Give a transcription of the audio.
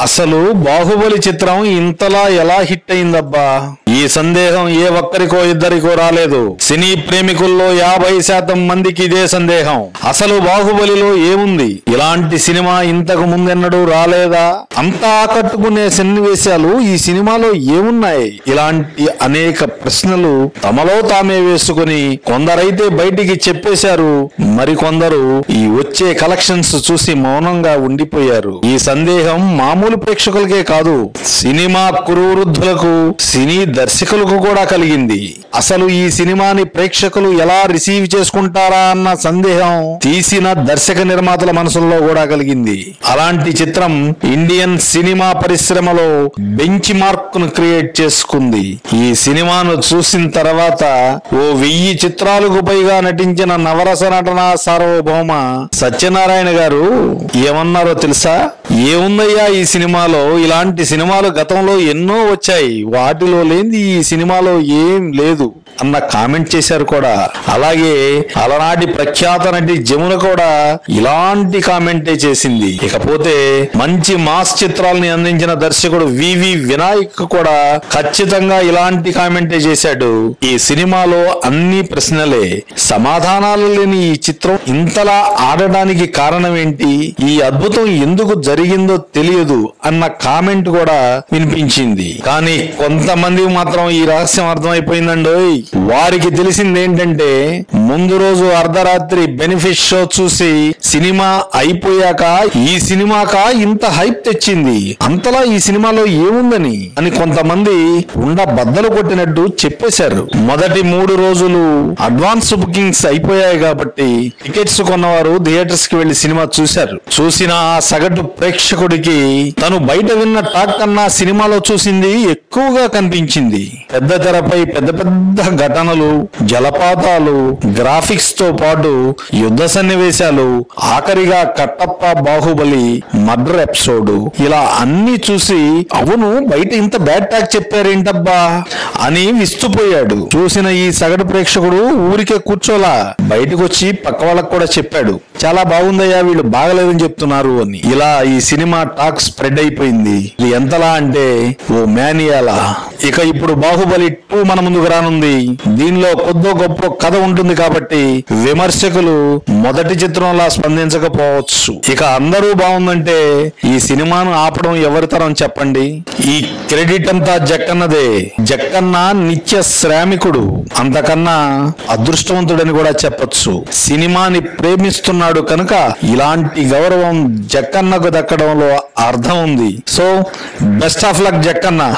అసలు బాహుబలి చిత్రం ఇంతలా ఎలా హిట్ అయిందబ్బా? ఈ సందేహం ఏ ఒక్కరికో ఇద్దరికో రాలేదు. సినీ ప్రేమికుల్లో యాభై శాతం మందికి ఇదే సందేహం. అసలు బాహుబలిలో ఏముంది? ఇలాంటి సినిమా ఇంతకు ముందెన్నడూ రాలేదా? అంతా ఆకట్టుకునే సన్నివేశాలు ఈ సినిమాలో ఏమున్నాయి? ఇలాంటి అనేక ప్రశ్నలు తమలో తామే వేసుకుని కొందరైతే బయటికి చెప్పేశారు మరికొందరు ఈ వచ్చే కలెక్షన్స్ చూసి మౌనంగా ఉండిపోయారు. ఈ సందేహం మామూలు ప్రేక్షకులకే కాదు సినిమా కురువృద్ధులకు సినీ దర్శకులకు కూడా కలిగింది. అసలు ఈ సినిమాని ప్రేక్షకులు ఎలా రిసీవ్ చేసుకుంటారా అన్న సందేహం తీసిన దర్శక నిర్మాతల మనసుల్లో కూడా కలిగింది. అలాంటి చిత్రం ఇండియన్ సినిమా పరిశ్రమలో బెంచ్ మార్క్ను క్రియేట్ చేసుకుంది. ఈ సినిమాను చూసిన తర్వాత ఓ వెయ్యి చిత్రాలకు పైగా నటించిన నవరస నటన సార్వభౌమ సత్యనారాయణ గారు ఏమన్నారో తెలుసా? ఏముందయ్యా ఈ సినిమాలో? ఇలాంటి సినిమాలు గతంలో ఎన్నో వచ్చాయి. వాటిలో ఏంది ఈ సినిమాలో ఏం లేదు. అన్న కామెంట్ చేశారు కూడా. అలాగే అలనాటి ప్రఖ్యాత నటి జమున కూడా ఇలాంటి కామెంటే చేసింది. ఇకపోతే మంచి మాస్ చిత్రాలని అందించిన దర్శకుడు వివి వినాయక్ కూడా ఖచ్చితంగా ఇలాంటి కామెంటే చేశాడు. ఈ సినిమాలో అన్ని ప్రశ్నలే. సమాధానాలు లేని ఈ చిత్రం ఇంతలా ఆడడానికి కారణం ఏంటి ఈ అద్భుతం ఎందుకు జరిగిందో తెలియదు అన్న కామెంట్ కూడా వినిపించింది. కానీ కొంతమంది మాత్రం ఈ రహస్యం అర్థమైపోయిందండోయ్. వారికి తెలిసింది ఏంటంటే ముందు రోజు అర్ధరాత్రి బెనిఫిట్ షో చూసి సినిమా అయిపోయాక ఈ సినిమాక ఇంత హైప్ తెచ్చింది? అంతలా ఈ సినిమాలో ఏముందని అని కొంతమంది ఉండ బద్దలు కొట్టినట్టు చెప్పేశారు. మొదటి మూడు రోజులు అడ్వాన్స్ బుకింగ్స్ అయిపోయాయి కాబట్టి టికెట్స్ కొన్నవారు థియేటర్స్కి వెళ్ళి సినిమా చూశారు. చూసిన ఆ సగటు ప్రేక్షకుడికి తను బయట విన్న టాక్ కన్నా సినిమాలో చూసింది ఎక్కువగా కనిపించింది. పెద్ద తెరపై పెద్ద పెద్ద ఘటనలు జలపాతాలు గ్రాఫిక్స్తో పాటు యుద్ధ సన్నివేశాలు ఆఖరిగా కట్టప్ప బాహుబలి మర్డర్ ఎపిసోడ్. ఇలా అన్ని చూసి అవును బయట ఇంత బ్యాడ్ టాక్ చెప్పారేంటబ్బా అని విస్తుపోయాడు. చూసిన ఈ సగటు ప్రేక్షకుడు ఊరికే కూర్చోలా బయటకు వచ్చి పక్క వాళ్ళకు కూడా చెప్పాడు. చాలా బాగుందయ్యా వీళ్ళు బాగలేదని చెప్తున్నారు అని. ఇలా ఈ సినిమా టాక్ స్ప్రెడ్ అయిపోయింది. ఎంతలా అంటే ఓ మేనియాలా ఇక ఇప్పుడు బాహుబలి టూ మన ముందుకు రానుంది. దీనిలో కొద్దో గొప్ప కథ ఉంటుంది కాబట్టి విమర్శకులు మొదటి చిత్రంలా స్పందించకపోవచ్చు. ఇక అందరూ బాగుందంటే ఈ సినిమాను ఆపడం ఎవరి తరం చెప్పండి? ఈ క్రెడిట్ అంతా జక్కన్నదే. జక్కన్న నిత్య శ్రామికుడు. అంతకన్నా అదృష్టవంతుడని కూడా చెప్పొచ్చు. సినిమాని ప్రేమిస్తున్నాడు కనుక ఇలాంటి గౌరవం జక్కన్నకు దక్కడంలో అర్థం ఉంది. So best of luck Jakkanna.